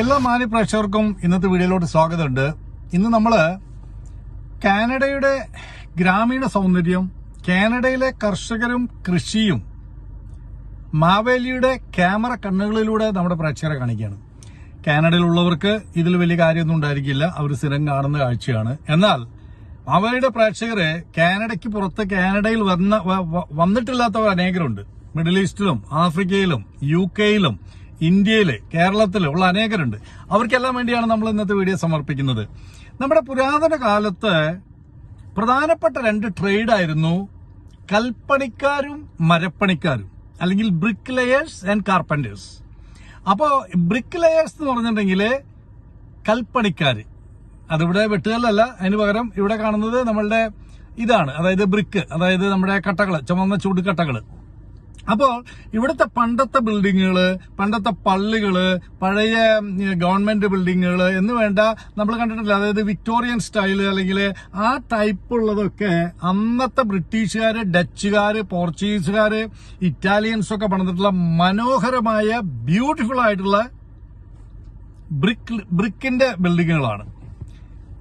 എല്ലാ മാന്യ പ്രേക്ഷകർക്കും ഇന്നത്തെ വീഡിയോയിലോട്ട് സ്വാഗതമുണ്ട്. ഇന്ന് നമ്മൾ കാനഡയുടെ ഗ്രാമീണ സൗന്ദര്യം കാനഡയിലെ കർഷകരും കൃഷിയും മാവേലിയുടെ ക്യാമറ കണ്ണുകളിലൂടെ നമ്മുടെ പ്രേക്ഷകരെ കാണിക്കുകയാണ്. കാനഡയിലുള്ളവർക്ക് ഇതിൽ വലിയ കാര്യമൊന്നും ഉണ്ടായിരിക്കില്ല. അവർ സ്ഥിരം കാണുന്ന കാഴ്ചയാണ്. എന്നാൽ മാവേലിയുടെ പ്രേക്ഷകരെ കാനഡയ്ക്ക് പുറത്ത് കാനഡയിൽ വന്ന വന്നിട്ടില്ലാത്തവർ അനേകരുണ്ട്. മിഡിൽ ഈസ്റ്റിലും ആഫ്രിക്കയിലും യു കെയിലും ഇന്ത്യയിൽ കേരളത്തിൽ ഉള്ള അനേകരുണ്ട്. അവർക്കെല്ലാം വേണ്ടിയാണ് നമ്മൾ ഇന്നത്തെ വീഡിയോ സമർപ്പിക്കുന്നത്. നമ്മുടെ പുരാതന കാലത്ത് പ്രധാനപ്പെട്ട രണ്ട് ട്രേഡ് ആയിരുന്നു കൽപ്പണിക്കാരും മരപ്പണിക്കാരും അല്ലെങ്കിൽ ബ്രിക്ക് ലെയേഴ്സ് ആൻഡ് കാർപ്പന്റേഴ്സ് അപ്പോൾ ബ്രിക്ക് ലെയേഴ്സ് എന്ന് പറഞ്ഞിട്ടുണ്ടെങ്കിൽ കൽപ്പണിക്കാർ അതിവിടെ വെട്ടുകല്ലല്ല അതിന് പകരം ഇവിടെ കാണുന്നത് നമ്മളുടെ ഇതാണ്. അതായത് ബ്രിക്ക് അതായത് നമ്മുടെ കട്ടകൾ ചുമന്ന ചൂടുകട്ടകൾ അപ്പോൾ ഇവിടുത്തെ പണ്ടത്തെ ബിൽഡിങ്ങുകൾ പണ്ടത്തെ പള്ളികൾ പഴയ ഗവൺമെന്റ് ബിൽഡിങ്ങുകൾ എന്ന് വേണ്ട നമ്മൾ കണ്ടിട്ടില്ല അതായത് വിക്ടോറിയൻ സ്റ്റൈൽ അല്ലെങ്കിൽ ആ ടൈപ്പ് ഉള്ളതൊക്കെ അന്നത്തെ ബ്രിട്ടീഷുകാര് ഡച്ചുകാര് പോർച്ചുഗീസുകാര് ഇറ്റാലിയൻസ് ഒക്കെ പണിതിട്ടുള്ള മനോഹരമായ ബ്യൂട്ടിഫുൾ ആയിട്ടുള്ള ബ്രിക്ക് ബ്രിക്കിന്റെ ബിൽഡിങ്ങുകളാണ്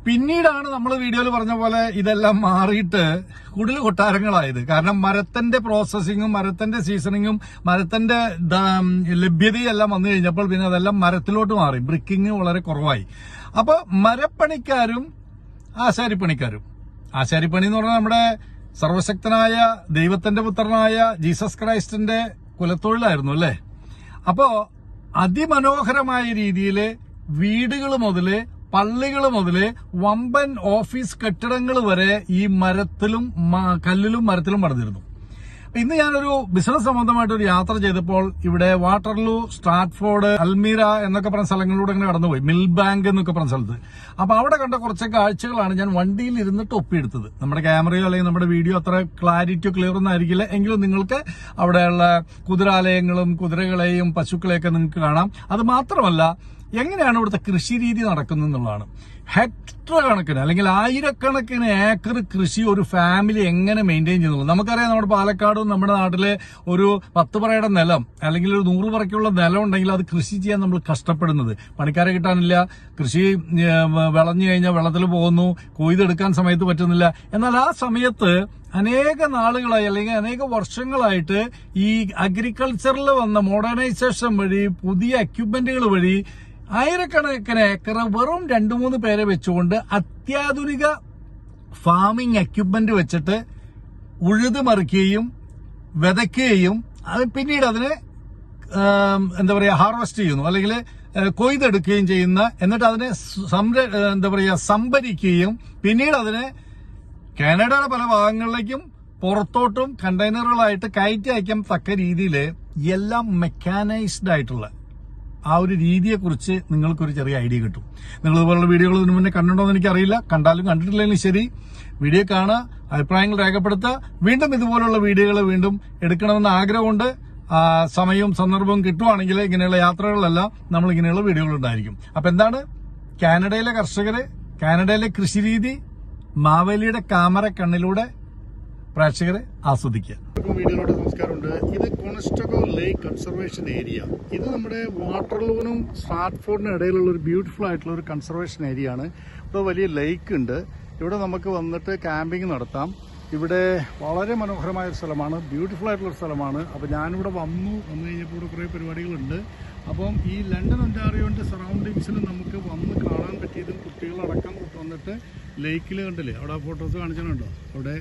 പിന്നീടാണ് നമ്മൾ വീഡിയോയിൽ പറഞ്ഞ പോലെ ഇതെല്ലാം മാറിയിട്ട് കുടിൽ കൊട്ടാരങ്ങളായത്. കാരണം മരത്തിന്റെ പ്രോസസ്സിങ്ങും മരത്തിന്റെ സീസണിങ്ങും മരത്തിന്റെ ദ- ലഭ്യതയും എല്ലാം വന്നു കഴിഞ്ഞപ്പോൾ പിന്നെ അതെല്ലാം മരത്തിലോട്ട് മാറി. ബ്രിക്കിങ് വളരെ കുറവായി. അപ്പൊ മരപ്പണിക്കാരും ആശാരിപ്പണിക്കാരും. ആശാരിപ്പണി എന്ന് പറഞ്ഞാൽ നമ്മുടെ സർവശക്തനായ ദൈവത്തിന്റെ പുത്രനായ ജീസസ് ക്രൈസ്റ്റിന്റെ കുലത്തൊഴിലായിരുന്നു അല്ലേ? അപ്പോ അതിമനോഹരമായ രീതിയിൽ വീടുകൾ മുതൽ പള്ളികൾ മുതൽ വമ്പൻ ഓഫീസ് കെട്ടിടങ്ങൾ വരെ ഈ മരത്തിലും കല്ലിലും മരത്തിലും പടഞ്ഞിരുന്നു ഇന്ന് ഞാനൊരു ബിസിനസ് സംബന്ധമായിട്ട് ഒരു യാത്ര ചെയ്തപ്പോൾ ഇവിടെ വാട്ടർലൂ സ്ട്രാറ്റ്ഫോർഡ് അൽമീര എന്നൊക്കെ പറഞ്ഞ സ്ഥലങ്ങളിലൂടെ ഇങ്ങനെ കടന്നുപോയി. മിൽ ബാങ്ക് എന്നൊക്കെ പറഞ്ഞ സ്ഥലത്ത്. അപ്പൊ അവിടെ കണ്ട കുറച്ച് കാഴ്ചകളാണ് ഞാൻ വണ്ടിയിൽ ഇരുന്നിട്ട് ഒപ്പിയെടുത്തത്. നമ്മുടെ ക്യാമറയോ അല്ലെങ്കിൽ നമ്മുടെ വീഡിയോ അത്ര ക്ലാരിറ്റിയോ ക്ലിയർ ഒന്നും ആയിരിക്കില്ല. എങ്കിലും നിങ്ങൾക്ക് അവിടെയുള്ള കുതിരാലയങ്ങളും കുതിരകളെയും പശുക്കളെയൊക്കെ നിങ്ങൾക്ക് കാണാം. അത് മാത്രമല്ല എങ്ങനെയാണ് ഇവിടുത്തെ കൃഷി രീതി നടക്കുന്നത് എന്നുള്ളതാണ്? ഹെക്ടർ കണക്കിന് അല്ലെങ്കിൽ ആയിരക്കണക്കിന് ഏക്കർ കൃഷി ഒരു ഫാമിലി എങ്ങനെ മെയിന്റെയിൻ ചെയ്യുന്നു നമുക്കറിയാം നമ്മുടെ പാലക്കാട് നമ്മുടെ നാട്ടിലെ ഒരു പത്ത് പറയുടെ നിലം അല്ലെങ്കിൽ ഒരു നൂറ് പറയ്ക്കുള്ള നിലം ഉണ്ടെങ്കിൽ അത് കൃഷി ചെയ്യാൻ നമ്മൾ കഷ്ടപ്പെടുന്നത്. പണിക്കാരെ കിട്ടാനില്ല കൃഷി വിളഞ്ഞു കഴിഞ്ഞാൽ വെള്ളത്തിൽ പോകുന്നു കൊയ്തെടുക്കാൻ സമയത്ത് പറ്റുന്നില്ല. എന്നാൽ ആ സമയത്ത് അനേക നാളുകളായി അല്ലെങ്കിൽ അനേക വർഷങ്ങളായിട്ട് ഈ അഗ്രികൾച്ചറിൽ വന്ന മോഡേണൈസേഷൻ വഴി പുതിയ എക്യുപ്മെന്റുകൾ വഴി ആയിരക്കണക്കിന് ഏക്കർ വെറും രണ്ടു മൂന്ന് പേരെ വെച്ചുകൊണ്ട് അത്യാധുനിക ഫാമിംഗ് എക്യുപ്മെന്റ് വെച്ചിട്ട് ഉഴുത് മറിക്കുകയും വിതയ്ക്കുകയും അത് പിന്നീട് അതിനെ എന്താ പറയുക ഹാർവെസ്റ്റ് ചെയ്യുന്നു. അല്ലെങ്കിൽ കൊയ്തെടുക്കുകയും ചെയ്യുന്ന എന്നിട്ട് അതിനെ സംര എന്താ പറയുക സംഭരിക്കുകയും പിന്നീട് അതിനെ കാനഡയുടെ പല ഭാഗങ്ങളിലേക്കും പുറത്തോട്ടും കണ്ടെയ്നറുകളായിട്ട് കയറ്റി അയക്കാൻ തക്ക രീതിയിൽ എല്ലാം മെക്കാനൈസ്ഡ് ആയിട്ടുള്ള ആ ഒരു രീതിയെക്കുറിച്ച് നിങ്ങൾക്കൊരു ചെറിയ ഐഡിയ കിട്ടും. നിങ്ങൾ ഇതുപോലുള്ള വീഡിയോകൾ ഇതിനു മുന്നേ കണ്ടിട്ടുണ്ടോ എന്ന് എനിക്കറിയില്ല. കണ്ടാലും കണ്ടിട്ടില്ലെങ്കിലും ശരി. വീഡിയോ കാണുക അഭിപ്രായങ്ങൾ രേഖപ്പെടുത്തുക. വീണ്ടും ഇതുപോലുള്ള വീഡിയോകൾ വീണ്ടും എടുക്കണമെന്ന് ആഗ്രഹമുണ്ട്. സമയവും സന്ദർഭവും കിട്ടുവാണെങ്കിൽ ഇങ്ങനെയുള്ള യാത്രകളിലെല്ലാം നമ്മൾ ഇങ്ങനെയുള്ള വീഡിയോകൾ ഉണ്ടായിരിക്കും. അപ്പം എന്താണ്? കാനഡയിലെ കർഷകർ കാനഡയിലെ കൃഷിരീതി മാവേലിയുടെ കാമറ കണ്ണിലൂടെ പ്രേക്ഷകരെ ആസ്വദിക്കുക. ഇത് കോണസ്റ്റഗോ ലേക്ക് കൺസർവേഷൻ ഏരിയ. ഇത് നമ്മുടെ വാട്ടർലൂനും സ്ട്രാറ്റ്ഫോർഡിനും ഇടയിലുള്ള ഒരു ബ്യൂട്ടിഫുൾ ആയിട്ടുള്ള ഒരു കൺസർവേഷൻ ഏരിയ ആണ്. ഇവിടെ വലിയ ലേക്ക് ഉണ്ട്. ഇവിടെ നമുക്ക് വന്നിട്ട് ക്യാമ്പിംഗ് നടത്താം. ഇവിടെ വളരെ മനോഹരമായ ഒരു സ്ഥലമാണ്. ബ്യൂട്ടിഫുൾ ആയിട്ടുള്ള ഒരു സ്ഥലമാണ്. അപ്പോൾ ഞാനിവിടെ വന്നു. വന്നു കഴിഞ്ഞപ്പോൾ ഇവിടെ കുറേ പരിപാടികളുണ്ട്. അപ്പം ഈ ലണ്ടൻ ഒന്റാറിയോന്റെ സറൗണ്ടിങ്സിൽ നമുക്ക് വന്ന് കാണാൻ പറ്റിയതും കുട്ടികളടക്കം വന്നിട്ട് ലേക്കിൽ കണ്ടില്ലേ? അവിടെ ഫോട്ടോസ് കാണിച്ചിട്ടുണ്ടോ? അവിടെ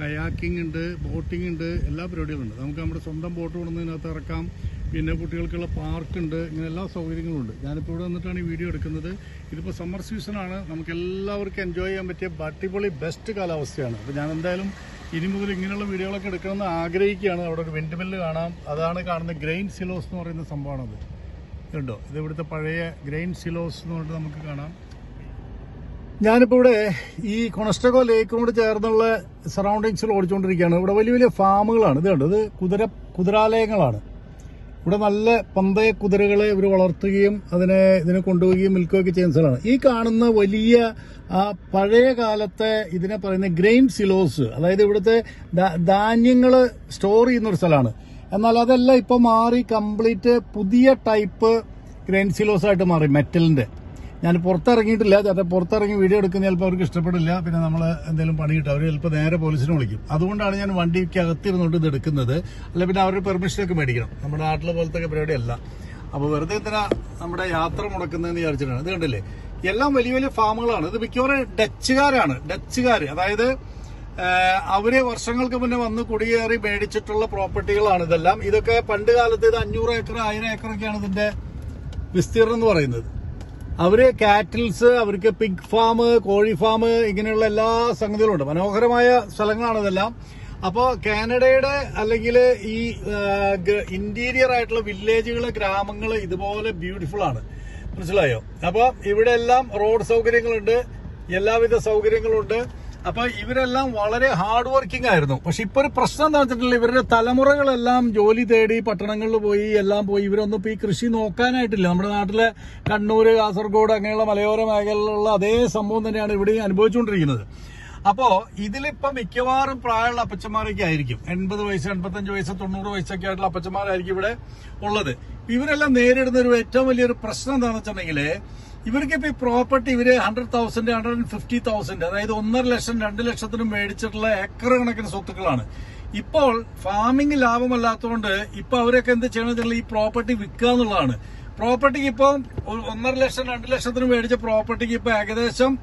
കയാക്കിംഗ് ഉണ്ട് ബോട്ടിംഗ് ഉണ്ട് എല്ലാ പരിപാടികളും ഉണ്ട്. നമുക്ക് നമ്മുടെ സ്വന്തം ബോട്ട് കൊണ്ടുവന്നതിനകത്ത് ഇറക്കാം. പിന്നെ കുട്ടികൾക്കുള്ള പാർക്ക് ഉണ്ട്. ഇങ്ങനെ എല്ലാ സൗകര്യങ്ങളും ഉണ്ട്. ഞാനിപ്പോൾ ഇവിടെ വന്നിട്ടാണ് ഈ വീഡിയോ എടുക്കുന്നത്. ഇതിപ്പോൾ സമ്മർ സീസണാണ് നമുക്ക് എല്ലാവർക്കും എൻജോയ് ചെയ്യാൻ പറ്റിയ അടിപൊളി ബെസ്റ്റ് കാലാവസ്ഥയാണ്. അപ്പോൾ ഞാൻ എന്തായാലും ഇനി മുതൽ ഇങ്ങനെയുള്ള വീഡിയോകളൊക്കെ എടുക്കണമെന്ന് ആഗ്രഹിക്കുകയാണ്. അവിടെ ഒരു വിൻഡ് കാണാം. അതാണ് കാണുന്ന ഗ്രെയിൻ സിലോസ് എന്ന് പറയുന്ന സംഭവമാണത്. ഇതുണ്ടോ ഇത് ഇവിടുത്തെ പഴയ ഗ്രെയിൻ സിലോസ് എന്ന് പറഞ്ഞിട്ട് നമുക്ക് കാണാം. ഞാനിപ്പോൾ ഇവിടെ ഈ കൊണസ്റ്റകോ ലേക്കിനോട് ചേർന്നുള്ള സറൗണ്ടിങ്സിൽ ഓടിച്ചുകൊണ്ടിരിക്കുകയാണ്. ഇവിടെ വലിയ വലിയ ഫാമുകളാണ്. ഇത് കണ്ടോ? ഇത് കുതിര കുതിരാലയങ്ങളാണ്. ഇവിടെ നല്ല പന്തയ കുതിരകളെ ഇവർ വളർത്തുകയും അതിനെ ഇതിനെ കൊണ്ടുപോവുകയും വിൽക്കുകയൊക്കെ ചെയ്യുന്ന സ്ഥലമാണ്. ഈ കാണുന്ന വലിയ പഴയ കാലത്തെ ഇതിനെ പറയുന്ന ഗ്രെയിൻ സിലോസ് അതായത് ഇവിടുത്തെ ധാന്യങ്ങൾ സ്റ്റോർ ചെയ്യുന്ന ഒരു സ്ഥലമാണ്. എന്നാൽ അതെല്ലാം ഇപ്പൊ മാറി കംപ്ലീറ്റ് പുതിയ ടൈപ്പ് ഗ്രെയിൻസിലോസ് ആയിട്ട് മാറി മെറ്റലിന്റെ. ഞാൻ പുറത്തിറങ്ങിയിട്ടില്ല ചേട്ടാ പുറത്തിറങ്ങി വീഡിയോ എടുക്കുന്ന ചിലപ്പോൾ അവർക്ക് ഇഷ്ടപ്പെടില്ല പിന്നെ നമ്മൾ എന്തെങ്കിലും പണി കിട്ടും. അവർ ചിലപ്പോൾ നേരെ പോലീസിനെ വിളിക്കും. അതുകൊണ്ടാണ് ഞാൻ വണ്ടിക്ക് അകത്തിരുന്നോട്ട് ഇത് എടുക്കുന്നത്. അല്ല പിന്നെ അവരുടെ പെർമിഷനൊക്കെ മേടിക്കണം. നമ്മുടെ നാട്ടിലെ പോലത്തെ പരിപാടിയല്ല. അപ്പോൾ വെറുതെ എന്തിനാ നമ്മുടെ യാത്ര മുടക്കുന്നതെന്ന് വിചാരിച്ചിട്ടാണ്. ഇത് കണ്ടില്ലേ? എല്ലാം വലിയ വലിയ ഫാമുകളാണ്. ഇത് മിക്കവാറും ഡച്ചുകാരാണ്. ഡച്ചുകാർ അതായത് അവർ വർഷങ്ങൾക്ക് മുന്നേ വന്ന് കുടിയേറി മേടിച്ചിട്ടുള്ള പ്രോപ്പർട്ടികളാണ് ഇതെല്ലാം. ഇതൊക്കെ പണ്ട് കാലത്ത് ഇത് അഞ്ഞൂറ് ഏക്കർ ആയിരം ഏക്കറൊക്കെയാണ് ഇതിന്റെ വിസ്തീർണം എന്ന് പറയുന്നത്. അവർ കാറ്റിൽസ് അവർക്ക് പിഗ് ഫാം കോഴി ഫാം ഇങ്ങനെയുള്ള എല്ലാ സംഗതികളും ഉണ്ട്. മനോഹരമായ സ്ഥലങ്ങളാണ് ഇതെല്ലാം. അപ്പോ കാനഡയുടെ അല്ലെങ്കിൽ ഈ ഇന്റീരിയർ ആയിട്ടുള്ള വില്ലേജുകൾ ഗ്രാമങ്ങൾ ഇതുപോലെ ബ്യൂട്ടിഫുൾ ആണ്. മനസ്സിലായോ? അപ്പൊ ഇവിടെ എല്ലാം റോഡ് സൗകര്യങ്ങളുണ്ട് എല്ലാവിധ സൗകര്യങ്ങളുണ്ട്. അപ്പൊ ഇവരെല്ലാം വളരെ ഹാർഡ് വർക്കിംഗ് ആയിരുന്നു. പക്ഷെ ഇപ്പൊ ഒരു പ്രശ്നം എന്താ വെച്ചിട്ടുണ്ടെങ്കിൽ ഇവരുടെ തലമുറകളെല്ലാം ജോലി തേടി പട്ടണങ്ങളിൽ പോയി എല്ലാം പോയി. ഇവരൊന്നും ഇപ്പൊ ഈ കൃഷി നോക്കാനായിട്ടില്ല. നമ്മുടെ നാട്ടിലെ കണ്ണൂർ കാസർഗോഡ് അങ്ങനെയുള്ള മലയോര മേഖലകളിലുള്ള അതേ സംഭവം തന്നെയാണ് ഇവിടെയും അനുഭവിച്ചുകൊണ്ടിരിക്കുന്നത്. അപ്പോ ഇതിലിപ്പോ മിക്കവാറും പ്രായമുള്ള അപ്പച്ചന്മാരൊക്കെ ആയിരിക്കും. എൺപത് വയസ്സ് എൺപത്തഞ്ച് വയസ്സ് തൊണ്ണൂറ് വയസ്സൊക്കെ ആയിട്ടുള്ള അപ്പച്ചന്മാരായിരിക്കും ഇവിടെ ഉള്ളത്. ഇവരെല്ലാം നേരിടുന്ന ഒരു ഏറ്റവും വലിയൊരു പ്രശ്നം എന്താണെന്ന് വെച്ചിട്ടുണ്ടെങ്കിൽ ഇവർക്ക് ഇപ്പൊ ഈ പ്രോപ്പർട്ടി ഇവർ hundred thousand hundred and fifty thousand അതായത് ഒന്നര ലക്ഷം രണ്ട് ലക്ഷത്തിന് മേടിച്ചിട്ടുള്ള ഏക്കർ കണക്കിന് സ്വത്തുക്കളാണ്. ഇപ്പോൾ ഫാമിംഗ് ലാഭമല്ലാത്തതുകൊണ്ട് ഇപ്പൊ അവരൊക്കെ എന്ത് ചെയ്യണമെന്ന് ഈ പ്രോപ്പർട്ടി വിൽക്കുക എന്നുള്ളതാണ്. പ്രോപ്പർട്ടിക്ക് ഇപ്പം ഒന്നര ലക്ഷം രണ്ട് ലക്ഷത്തിന് മേടിച്ച പ്രോപ്പർട്ടിക്ക് ഇപ്പൊ ഏകദേശം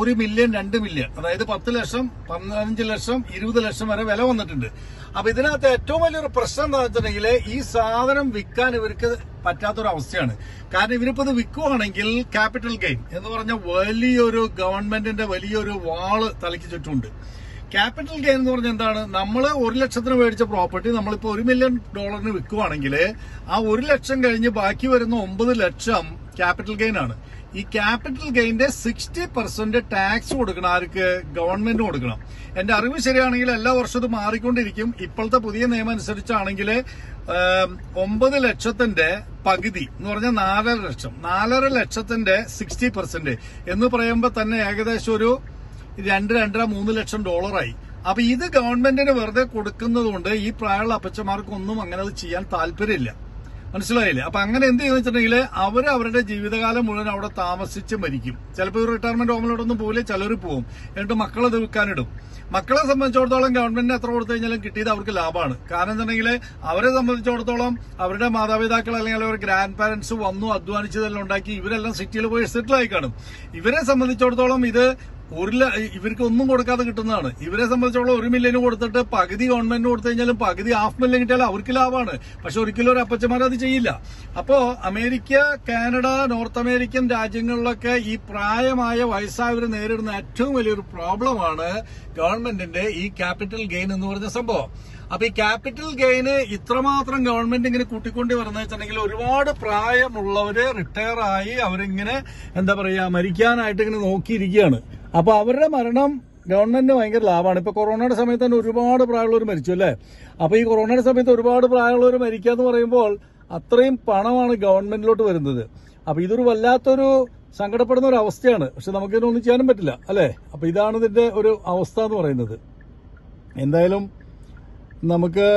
ഒരു മില്യൺ രണ്ട് മില്യൺ അതായത് പത്ത് ലക്ഷം പതിനഞ്ച് ലക്ഷം ഇരുപത് ലക്ഷം വരെ വില വന്നിട്ടുണ്ട്. അപ്പൊ ഇതിനകത്ത് ഏറ്റവും വലിയൊരു പ്രശ്നം എന്താ വെച്ചിട്ടുണ്ടെങ്കിൽ ഈ സാധനം വിൽക്കാൻ ഇവർക്ക് പറ്റാത്തൊരു അവസ്ഥയാണ്. കാരണം ഇവരിപ്പോ ഇത് വിൽക്കുവാണെങ്കിൽ ക്യാപിറ്റൽ ഗെയിൻ എന്ന് പറഞ്ഞ വലിയൊരു ഗവൺമെന്റിന്റെ വലിയൊരു വാൾ തലയ്ക്ക് ചുറ്റുമുണ്ട്. ക്യാപിറ്റൽ ഗെയിൻ എന്ന് പറഞ്ഞാൽ എന്താണ്? നമ്മൾ ഒരു ലക്ഷത്തിന് മേടിച്ച പ്രോപ്പർട്ടി നമ്മളിപ്പോ ഒരു മില്യൺ ഡോളറിന് വിൽക്കുവാണെങ്കിൽ ആ ഒരു ലക്ഷം കഴിഞ്ഞ് ബാക്കി വരുന്ന ഒമ്പത് ലക്ഷം ക്യാപിറ്റൽ ഗെയിൻ ആണ്. ഈ ക്യാപിറ്റൽ ഗെയിന്റെ സിക്സ്റ്റി പെർസെന്റ് ടാക്സ് കൊടുക്കണം ആർക്ക്? ഗവൺമെന്റ് കൊടുക്കണം. എന്റെ അറിവ് ശരിയാണെങ്കിൽ എല്ലാ വർഷവും ഇത് മാറിക്കൊണ്ടിരിക്കും. ഇപ്പോഴത്തെ പുതിയ നിയമം അനുസരിച്ചാണെങ്കിൽ ഒമ്പത് ലക്ഷത്തിന്റെ പകുതി എന്ന് പറഞ്ഞാൽ നാലര ലക്ഷം. നാലര ലക്ഷത്തിന്റെ സിക്സ്റ്റി പെർസെന്റ് എന്ന് പറയുമ്പോൾ തന്നെ ഏകദേശം ഒരു രണ്ട് രണ്ടര മൂന്ന് ലക്ഷം ഡോളറായി. അപ്പൊ ഇത് ഗവൺമെന്റിന് വെറുതെ കൊടുക്കുന്നതുകൊണ്ട് ഈ പ്രായമുള്ള അപ്പച്ചമാർക്കൊന്നും അങ്ങനെ അത് ചെയ്യാൻ താല്പര്യമില്ല. മനസ്സിലായില്ലേ? അപ്പൊ അങ്ങനെ എന്ത് ചെയ്യുന്ന വെച്ചിട്ടുണ്ടെങ്കിൽ അവർ അവരുടെ ജീവിതകാലം മുഴുവൻ അവിടെ താമസിച്ച് മരിക്കും. ചിലപ്പോൾ റിട്ടയർമെന്റ് ഹോമിലോട്ടൊന്നും പോകില്ല ചിലർ പോകും എന്നിട്ട് മക്കളെ തീർക്കാനിടും മക്കളെ സംബന്ധിച്ചിടത്തോളം ഗവൺമെന്റിന് എത്ര കൊടുത്തു കഴിഞ്ഞാലും കിട്ടിയത് അവർക്ക് ലാഭമാണ്. കാരണം എന്നുണ്ടെങ്കിൽ അവരെ സംബന്ധിച്ചിടത്തോളം അവരുടെ മാതാപിതാക്കൾ അല്ലെങ്കിൽ അവരുടെ ഗ്രാൻഡ് പാരന്റ്സ് വന്നു അധ്വാനിച്ചതെല്ലാം ഉണ്ടാക്കി ഇവരെല്ലാം സിറ്റിയിൽ പോയി സെറ്റിൽ കാണും. ഇവരെ സംബന്ധിച്ചിടത്തോളം ഇത് ഒരു ഇവർക്ക് ഒന്നും കൊടുക്കാതെ കിട്ടുന്നതാണ്. ഇവരെ സംബന്ധിച്ചോളം ഒരു മില്യന് കൊടുത്തിട്ട് പകുതി ഗവൺമെന്റിന് കൊടുത്തു കഴിഞ്ഞാലും പകുതി ഹാഫ് മില്യൻ കിട്ടിയാലും അവർക്ക് ലാഭമാണ്. പക്ഷെ ഒരിക്കലും ഒരു അപ്പച്ചമാർ അത് ചെയ്യില്ല. അപ്പോ അമേരിക്ക കാനഡ നോർത്ത് അമേരിക്കൻ രാജ്യങ്ങളിലൊക്കെ ഈ പ്രായമായ വയസ്സായവർ നേരിടുന്ന ഏറ്റവും വലിയൊരു പ്രോബ്ലമാണ് ഗവൺമെന്റിന്റെ ഈ ക്യാപിറ്റൽ ഗെയിൻ എന്ന് പറഞ്ഞ സംഭവം. അപ്പൊ ഈ ക്യാപിറ്റൽ ഗെയിന് ഇത്രമാത്രം ഗവൺമെന്റ് ഇങ്ങനെ കൂട്ടിക്കൊണ്ടി വരുന്ന വെച്ചിട്ടുണ്ടെങ്കിൽ ഒരുപാട് പ്രായമുള്ളവര് റിട്ടയർ ആയി അവരിങ്ങനെ എന്താ പറയാ മരിക്കാനായിട്ട് ഇങ്ങനെ നോക്കിയിരിക്കുകയാണ്. അപ്പൊ അവരുടെ മരണം ഗവൺമെന്റിന് ഭയങ്കര ലാഭമാണ്. ഇപ്പൊ കൊറോണയുടെ സമയത്ത് തന്നെ ഒരുപാട് പ്രായമുള്ളവർ മരിച്ചു അല്ലേ? അപ്പൊ ഈ കൊറോണയുടെ സമയത്ത് ഒരുപാട് പ്രായമുള്ളവർ മരിക്കുക എന്ന് പറയുമ്പോൾ അത്രയും പണമാണ് ഗവൺമെന്റിലോട്ട് വരുന്നത്. അപ്പൊ ഇതൊരു വല്ലാത്തൊരു സങ്കടപ്പെടുന്ന ഒരു അവസ്ഥയാണ്. പക്ഷെ നമുക്കിതൊന്നും ചെയ്യാനും പറ്റില്ല അല്ലേ? അപ്പൊ ഇതാണ് ഇതിന്റെ ഒരു അവസ്ഥ എന്ന് പറയുന്നത്. എന്തായാലും നമുക്ക്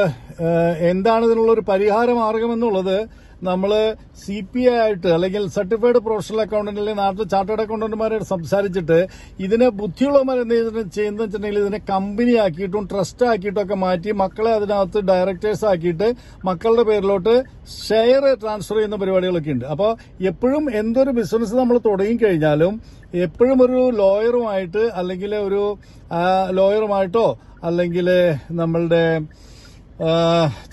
എന്താണ് ഇതിനുള്ള ഒരു പരിഹാര മാർഗം എന്നുള്ളത് നമ്മൾ സി പി ഐ ആയിട്ട് അല്ലെങ്കിൽ സർട്ടിഫൈഡ് പ്രൊഫഷണൽ അക്കൗണ്ടന്റ് അല്ലെങ്കിൽ നാട്ടിലെ ചാർട്ടേഡ് അക്കൗണ്ടന്റുമാരായിട്ട് സംസാരിച്ചിട്ട് ഇതിനെ ബുദ്ധിയുള്ളവന്മാർ എന്ത് ചെയ്യുന്നത് വെച്ചിട്ടുണ്ടെങ്കിൽ ഇതിനെ കമ്പനി ആക്കിയിട്ടും ട്രസ്റ്റ് ആക്കിയിട്ടും ഒക്കെ മാറ്റി മക്കളെ അതിനകത്ത് ഡയറക്ടേഴ്സ് ആക്കിയിട്ട് മക്കളുടെ പേരിലോട്ട് ഷെയർ ട്രാൻസ്ഫർ ചെയ്യുന്ന പരിപാടികളൊക്കെ ഉണ്ട്. അപ്പോൾ എപ്പോഴും എന്തൊരു ബിസിനസ് നമ്മൾ തുടങ്ങിക്കഴിഞ്ഞാലും എപ്പോഴും ഒരു ലോയറുമായിട്ട് അല്ലെങ്കിൽ ഒരു ലോയറുമായിട്ടോ അല്ലെങ്കിൽ നമ്മളുടെ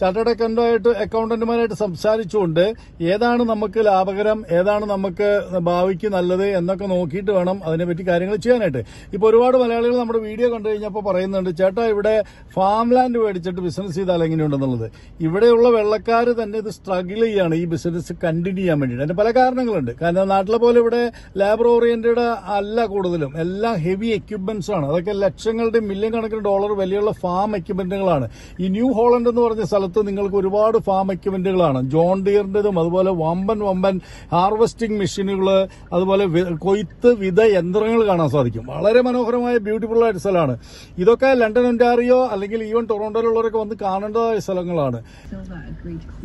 ചാർട്ടേഡ് അക്കൗണ്ടായിട്ട് അക്കൗണ്ടന്റുമാരായിട്ട് സംസാരിച്ചുകൊണ്ട് ഏതാണ് നമുക്ക് ലാഭകരം ഏതാണ് നമുക്ക് ഭാവിക്ക് നല്ലത് എന്നൊക്കെ നോക്കിയിട്ട് വേണം അതിനെപ്പറ്റി കാര്യങ്ങൾ ചെയ്യാനായിട്ട്. ഇപ്പോൾ ഒരുപാട് മലയാളികൾ നമ്മുടെ വീഡിയോ കണ്ടു കഴിഞ്ഞപ്പോൾ പറയുന്നുണ്ട് ചേട്ടാ ഇവിടെ ഫാം ലാൻഡ് മേടിച്ചിട്ട് ബിസിനസ് ചെയ്താൽ എങ്ങനെയുണ്ടെന്നുള്ളത്? ഇവിടെയുള്ള വെള്ളക്കാർ തന്നെ ഇത് സ്ട്രഗിൾ ചെയ്യാണ് ഈ ബിസിനസ് കണ്ടിന്യൂ ചെയ്യാൻ വേണ്ടിയിട്ട്. അതിന് പല കാരണങ്ങളുണ്ട്. കാരണം നാട്ടിലെ പോലെ ഇവിടെ ലേബർ ഓറിയന്റഡ് അല്ല കൂടുതലും. എല്ലാം ഹെവി എക്യുപ്മെന്റ്സ് ആണ്. അതൊക്കെ ലക്ഷങ്ങളുടെ മില്യൺ കണക്കിന് ഡോളർ വിലയുള്ള ഫാം എക്യുപ്മെന്റുകളാണ് ഈ ന്യൂ ഹോളണ്ട് പോളണ്ട് എന്ന് പറഞ്ഞ സ്ഥലത്ത് നിങ്ങൾക്ക് ഒരുപാട് ഫാം എക്യുപ്മെന്റുകളാണ് ജോൺ ഡിയറിന്റേതും അതുപോലെ വമ്പൻ വമ്പൻ ഹാർവെസ്റ്റിംഗ് മെഷീനുകൾ അതുപോലെ കൊയ്ത്ത് വിധ യന്ത്രങ്ങൾ കാണാൻ സാധിക്കും. വളരെ മനോഹരമായ ബ്യൂട്ടിഫുൾ ആയിട്ട് സ്ഥലമാണ്. ഇതൊക്കെ ലണ്ടൻ ഒന്റാറിയോ അല്ലെങ്കിൽ ഈവൻ ടൊറോണ്ടോയിലുള്ളവരൊക്കെ വന്ന് കാണേണ്ടതായ സ്ഥലങ്ങളാണ്.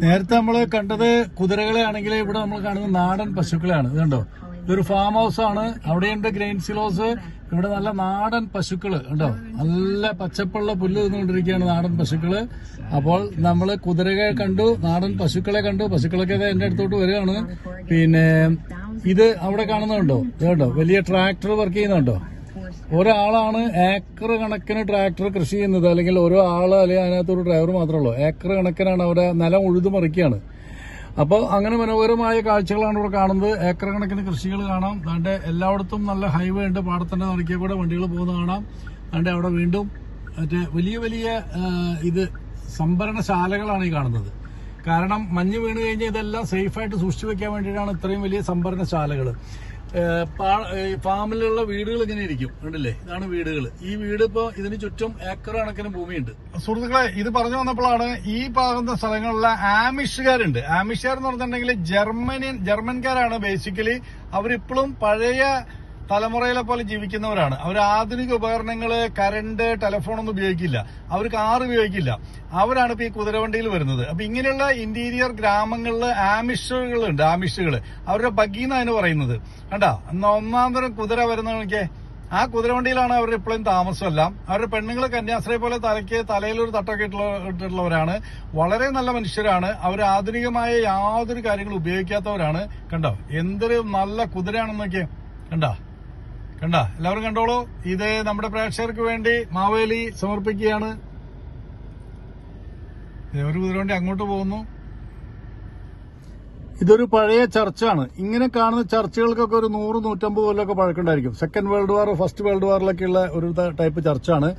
നേരത്തെ നമ്മൾ കണ്ടത് കുതിരകളെ ആണെങ്കിൽ ഇവിടെ നമ്മൾ കാണുന്നത് നാടൻ പശുക്കളെയാണ്. ഇതുണ്ടോ? ഇതൊരു ഫാം ഹൗസ് ആണ്. അവിടെയുണ്ട് ഗ്രെയിൻ സിലോസ് ഇവിടെ നല്ല നാടൻ പശുക്കൾ കണ്ടോ? നല്ല പച്ചപ്പുള്ള പുല്ല് തിന്നുകൊണ്ടിരിക്കുകയാണ് നാടൻ പശുക്കൾ. അപ്പോൾ നമ്മൾ കുതിരകളെ കണ്ടു നാടൻ പശുക്കളെ കണ്ടു. പശുക്കളൊക്കെ എന്റെ അടുത്തോട്ട് വരികയാണ്. പിന്നെ ഇത് അവിടെ കാണുന്നുണ്ടോ? ഇതുണ്ടോ? വലിയ ട്രാക്ടർ വർക്ക് ചെയ്യുന്നുണ്ടോ? ഒരാളാണ് ഏക്കർ കണക്കിന് ട്രാക്ടർ കൃഷി ചെയ്യുന്നത്. അല്ലെങ്കിൽ ഓരോ ആൾ അല്ലെങ്കിൽ അതിനകത്ത് ഒരു ഡ്രൈവർ മാത്രമേ ഉള്ളൂ. ഏക്കർ കണക്കിനാണ് അവരെ നിലം ഉഴുതു മറിക്കുകയാണ് അപ്പോൾ അങ്ങനെ മനോഹരമായ കാഴ്ചകളാണ് ഇവിടെ കാണുന്നത്. ഏക്കർ കണക്കിന് കൃഷികൾ കാണാം. അതിന്റെ എല്ലായിടത്തും നല്ല ഹൈവേ ഉണ്ട്. പാടത്തിന്റെ നടക്കിയ കൂടെ വണ്ടികൾ പോകുന്ന കാണാം. അതിന്റെ അവിടെ വീണ്ടും മറ്റേ വലിയ വലിയ ഇത് സംഭരണശാലകളാണ് ഈ കാണുന്നത്. കാരണം മഞ്ഞ് വീണ് കഴിഞ്ഞാൽ ഇതെല്ലാം സേഫായിട്ട് സൂക്ഷിച്ചു വെക്കാൻ വേണ്ടിയിട്ടാണ് ഇത്രയും വലിയ സംഭരണശാലകൾ ഫാമിലുള്ള വീടുകൾ ഇങ്ങനെ ഇരിക്കും. കണ്ടില്ലേ? ഇതാണ് വീടുകൾ. ഈ വീട് ഇപ്പോ ഇതിന് ചുറ്റും ഏക്കർ കണക്കിന് ഭൂമിയുണ്ട്. സുഹൃത്തുക്കളെ ഇത് പറഞ്ഞു വന്നപ്പോഴാണ് ഈ ഭാഗത്തെ സ്ഥലങ്ങളിലെ ആമിഷുകാരുണ്ട്. ആമിഷുകാർ എന്ന് പറഞ്ഞിട്ടുണ്ടെങ്കിൽ ജർമ്മനി ജർമ്മൻകാരാണ് ബേസിക്കലി അവരിപ്പോഴും പഴയ തലമുറയിലെ പോലെ ജീവിക്കുന്നവരാണ്. അവർ ആധുനിക ഉപകരണങ്ങൾ കരണ്ട് ടെലിഫോൺ ഒന്നും ഉപയോഗിക്കില്ല. അവർ കാർ ഉപയോഗിക്കില്ല. അവരാണ് ഇപ്പൊ ഈ കുതിരവണ്ടിയിൽ വരുന്നത്. അപ്പൊ ഇങ്ങനെയുള്ള ഇന്റീരിയർ ഗ്രാമങ്ങളിൽ ആമിഷുകളുണ്ട് ആമിഷുകൾ അവരുടെ ബഗ്ഗി എന്നാണ് പറയുന്നത്. കണ്ടാ? എന്നാ ഒന്നാം തരം കുതിര വരുന്നവർക്കെ ആ കുതിരവണ്ടിയിലാണ് അവരുടെ ഇപ്പോഴും താമസമെല്ലാം. അവരുടെ പെണ്ണുങ്ങൾ കന്യാസ്ത്രീ പോലെ തലയ്ക്ക് തലയിൽ ഒരു തട്ടൊക്കെ ഇട്ടിട്ടുള്ളവരാണ്. വളരെ നല്ല മനുഷ്യരാണ്. അവർ ആധുനികമായ യാതൊരു കാര്യങ്ങളും ഉപയോഗിക്കാത്തവരാണ്. കണ്ടോ? എന്തൊരു നല്ല കുതിരയാണെന്നൊക്കെ കണ്ടോ? കണ്ട? എല്ലാവരും കണ്ടോളൂ. ഇത് നമ്മുടെ പ്രേക്ഷകർക്ക് വേണ്ടി മാവേലി സമർപ്പിക്കുകയാണ്. ഒരു കുതിരവണ്ടി അങ്ങോട്ട് പോകുന്നു. ഇതൊരു പഴയ ചർച്ചാണ്. ഇങ്ങനെ കാണുന്ന ചർച്ചുകൾക്കൊക്കെ ഒരു നൂറ് നൂറ്റമ്പത് കൊല്ലമൊക്കെ പഴക്കമുണ്ടായിരിക്കും second world war first world വാറിലൊക്കെയുള്ള ഒരു ടൈപ്പ് ചർച്ചാണ്.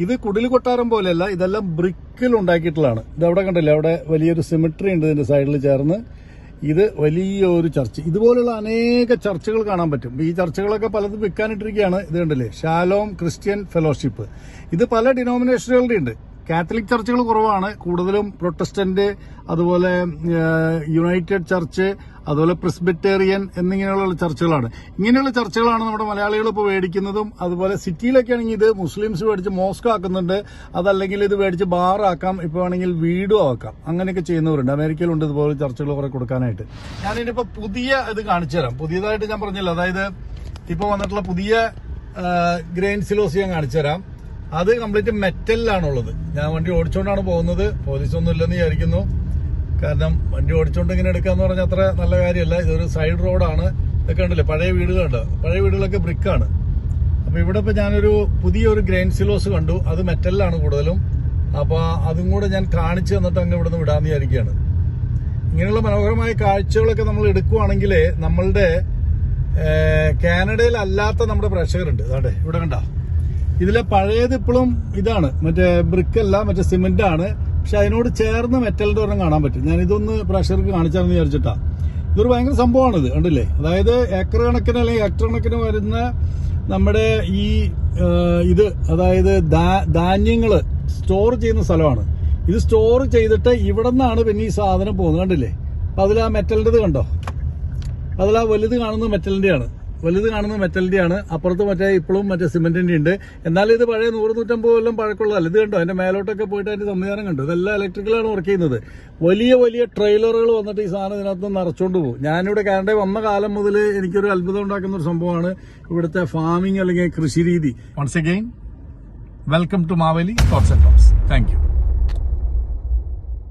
ഇത് കുടിൽ കൊട്ടാരം പോലെയല്ല ഇതെല്ലാം ബ്രിക്കിൽ ഉണ്ടാക്കിയിട്ടുള്ളതാണ്. ഇത് അവിടെ കണ്ടില്ലേ? അവിടെ വലിയൊരു സിമിട്രി ഉണ്ട് ഇതിന്റെ സൈഡിൽ ചേർന്ന്. ഇത് വലിയൊരു ചർച്ച്. ഇതുപോലുള്ള അനേക ചർച്ചകൾ കാണാൻ പറ്റും. ഈ ചർച്ചകളൊക്കെ പലതും വിൽക്കാനിട്ടിരിക്കുകയാണ് ഇത് കണ്ടല്ലേ? ഷാലോം ക്രിസ്ത്യൻ ഫെലോഷിപ്പ് ഇത് പല ഡിനോമിനേഷനുകളുടെ ഉണ്ട് കാത്തലിക് ചർച്ചുകൾ കുറവാണ്. കൂടുതലും പ്രൊട്ടസ്റ്റന്റ് അതുപോലെ യുണൈറ്റഡ് ചർച്ച് അതുപോലെ പ്രിസ്ബിറ്റേറിയൻ എന്നിങ്ങനെയുള്ള ചർച്ചുകളാണ്. ഇങ്ങനെയുള്ള ചർച്ചുകളാണ് നമ്മുടെ മലയാളികൾ ഇപ്പോൾ മേടിക്കുന്നതും അതുപോലെ സിറ്റിയിലൊക്കെ ആണെങ്കിൽ ഇത് മുസ്ലിംസ് മേടിച്ച് മോസ്ക് ആക്കുന്നുണ്ട്. അതല്ലെങ്കിൽ ഇത് മേടിച്ച് ബാറാക്കാം ഇപ്പോൾ ആണെങ്കിൽ വീടും ആക്കാം. അങ്ങനെയൊക്കെ ചെയ്യുന്നവരുണ്ട്. അമേരിക്കയിലുണ്ട് ഇതുപോലെ ചർച്ചകൾ കുറെ കൊടുക്കാനായിട്ട്. ഞാനിപ്പോൾ പുതിയ ഇത് കാണിച്ചു തരാം. പുതിയതായിട്ട് ഞാൻ പറഞ്ഞില്ല. അതായത് ഇപ്പോൾ വന്നിട്ടുള്ള പുതിയ ഗ്രെയിൻ സിലോസ് ഞാൻ കാണിച്ചു തരാം. അത് കംപ്ലീറ്റ് മെറ്റലിലാണുള്ളത്. ഞാൻ വണ്ടി ഓടിച്ചുകൊണ്ടാണ് പോകുന്നത്. പോലീസൊന്നും ഇല്ലെന്ന് വിചാരിക്കുന്നു. കാരണം വണ്ടി ഓടിച്ചുകൊണ്ട് ഇങ്ങനെ എടുക്കാന്ന് പറഞ്ഞാൽ അത്ര നല്ല കാര്യമല്ല ഇതൊരു സൈഡ് റോഡാണ്. ഇതൊക്കെ ഉണ്ടല്ലേ പഴയ വീടുകളുണ്ട് പഴയ വീടുകളൊക്കെ ബ്രിക്കാണ്. അപ്പൊ ഇവിടെ ഇപ്പൊ ഞാനൊരു പുതിയൊരു ഗ്രെയിൻ സിലോസ് കണ്ടു. അത് മെറ്റലിലാണ് കൂടുതലും. അപ്പോൾ അതും കൂടെ ഞാൻ കാണിച്ചു തന്നിട്ട് അങ്ങ് ഇവിടുന്ന് വിടാന്ന് വിചാരിക്കുകയാണ്. ഇങ്ങനെയുള്ള മനോഹരമായ കാഴ്ചകളൊക്കെ നമ്മൾ എടുക്കുവാണെങ്കിൽ നമ്മളുടെ കാനഡയിൽ കാനഡയിലല്ലാത്ത നമ്മുടെ പ്രേക്ഷകരുണ്ട്. അതെ ഇവിടെ കണ്ട. ഇതിലെ പഴയത് ഇപ്പോഴും ഇതാണ്. മറ്റേ ബ്രിക്ക് അല്ല മറ്റേ സിമെന്റ് ആണ് പക്ഷെ അതിനോട് ചേർന്ന് മെറ്റലിന്റെ ഒരെണ്ണം കാണാൻ പറ്റും. ഞാൻ ഇതൊന്ന് പ്രഷർക്ക് കാണിച്ചാന്ന് വിചാരിച്ചിട്ടാ. ഇതൊരു ഭയങ്കര സംഭവമാണിത് കണ്ടില്ലേ? അതായത് ഏക്കർ കണക്കിന് അല്ലെങ്കിൽ ഹെക്ടർ കണക്കിന് വരുന്ന നമ്മുടെ ഈ ഇത് അതായത് ധാന്യങ്ങൾ സ്റ്റോർ ചെയ്യുന്ന സ്ഥലമാണ്. ഇത് സ്റ്റോർ ചെയ്തിട്ട് ഇവിടെ നിന്നാണ് പിന്നെ ഈ സാധനം പോകുന്നത് കണ്ടില്ലേ? അപ്പൊ അതിൽ ആ മെറ്റലിന്റെത് കണ്ടോ? അതിൽ ആ വലുത് കാണുന്നത് മെറ്റലിന്റെയാണ് വലുത് കാണുന്നത് മെറ്റലിന്റെയാണ് അപ്പുറത്ത് മറ്റേ ഇപ്പോഴും മറ്റേ സിമെന്റിന്റെ ഉണ്ട്. എന്നാൽ ഇത് പഴയ നൂറ് നൂറ്റമ്പത് കൊല്ലം പഴക്കമുള്ളതല്ല. ഇത് കണ്ടോ? അതിന്റെ മേലോട്ടൊക്കെ പോയിട്ട് അതിന്റെ സംവിധാനം കണ്ടു. ഇതെല്ലാം ഇലക്ട്രിക്കലാണ് വർക്ക് ചെയ്യുന്നത്. വലിയ വലിയ ട്രെയിലറുകൾ വന്നിട്ട് ഈ സാധനം ഇതിനകത്ത് നിറച്ചുകൊണ്ട് പോകും. ഞാനിവിടെ കാനഡ വന്ന കാലം മുതൽ എനിക്കൊരു അത്ഭുതം ഉണ്ടാക്കുന്ന ഒരു സംഭവമാണ് ഇവിടുത്തെ ഫാമിംഗ് അല്ലെങ്കിൽ കൃഷി രീതി. Once again welcome to Maveli thoughts and talks thank you